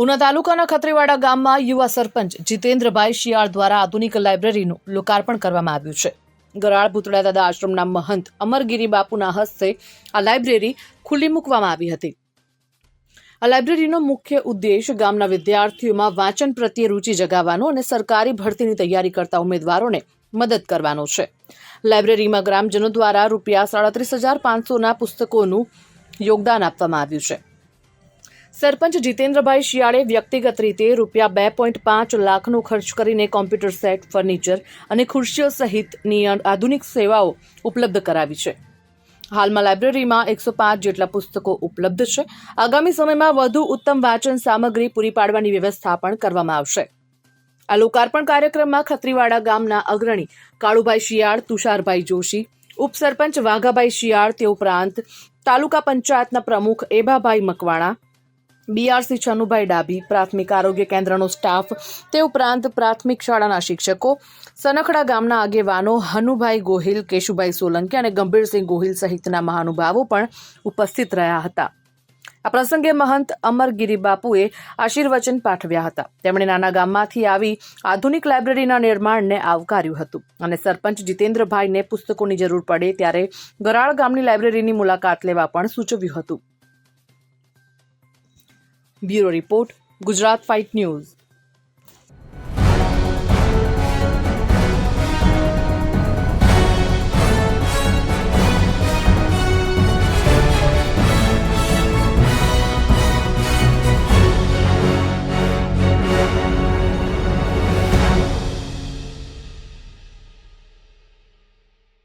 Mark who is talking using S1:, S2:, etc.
S1: ઉના તાલુકાના ખત્રીવાડા ગામમાં યુવા સરપંચ જીતેન્દ્રભાઈ શિયાળ દ્વારા આધુનિક લાઇબ્રેરીનું લોકાર્પણ કરવામાં આવ્યું છે. ગરાળ ભૂતળા દાદા આશ્રમના મહંત અમરગીરી બાપુના હસ્તે આ લાઇબ્રેરી ખુલ્લી મૂકવામાં આવી હતી. આ લાઇબ્રેરીનો મુખ્ય ઉદ્દેશ ગામના વિદ્યાર્થીઓમાં વાંચન પ્રત્યે રુચિ જગાવવાનો અને સરકારી ભરતીની તૈયારી કરતા ઉમેદવારોને મદદ કરવાનો છે. લાઇબ્રેરીમાં ગ્રામજનો દ્વારા રૂપિયા સાડત્રીસ હજાર પાંચસોના પુસ્તકોનું યોગદાન આપવામાં આવ્યું છે. સરપંચ જીતેન્દ્રભાઈ શિયાળે વ્યક્તિગત રીતે રૂપિયા બે પોઈન્ટ પાંચ લાખનો ખર્ચ કરીને કોમ્પ્યુટર સેટ, ફર્નિચર અને ખુરશીઓ સહિતની આધુનિક સેવાઓ ઉપલબ્ધ કરાવી છે. હાલમાં લાઇબ્રેરીમાં એકસો પાંચ જેટલા પુસ્તકો ઉપલબ્ધ છે. આગામી સમયમાં વધુ ઉત્તમ વાંચન સામગ્રી પૂરી પાડવાની વ્યવસ્થા પણ કરવામાં આવશે. આ લોકાર્પણ કાર્યક્રમમાં ખત્રીવાડા ગામના અગ્રણી કાળુભાઈ શિયાળ, તુષારભાઈ જોશી, ઉપસરપંચ વાઘાભાઈ શિયાળ તે ઉપરાંત તાલુકા પંચાયતના પ્રમુખ એભાભાઈ મકવાણા બીઆરસી છનુભાઈ ડાભી, પ્રાથમિક આરોગ્ય કેન્દ્રનો સ્ટાફ, તે ઉપરાંત પ્રાથમિક શાળાના શિક્ષકો, સનખડા ગામના આગેવાનો હનુભાઈ ગોહિલ, કેશુભાઈ સોલંકી અને ગંભીરસિંહ ગોહિલ સહિતના મહાનુભાવો પણ ઉપસ્થિત રહ્યા હતા. આ પ્રસંગે મહંત અમરગીરી બાપુએ આશીર્વચન પાઠવ્યા હતા. તેમણે નાના ગામમાંથી આવી આધુનિક લાઇબ્રેરીના નિર્માણને આવકાર્યું હતું અને સરપંચ જીતેન્દ્રભાઈને પુસ્તકોની જરૂર પડે ત્યારે ગરાળ ગામની લાઇબ્રેરીની મુલાકાત લેવા પણ સૂચવ્યું હતું. Bureau Report, Gujarat Fight News.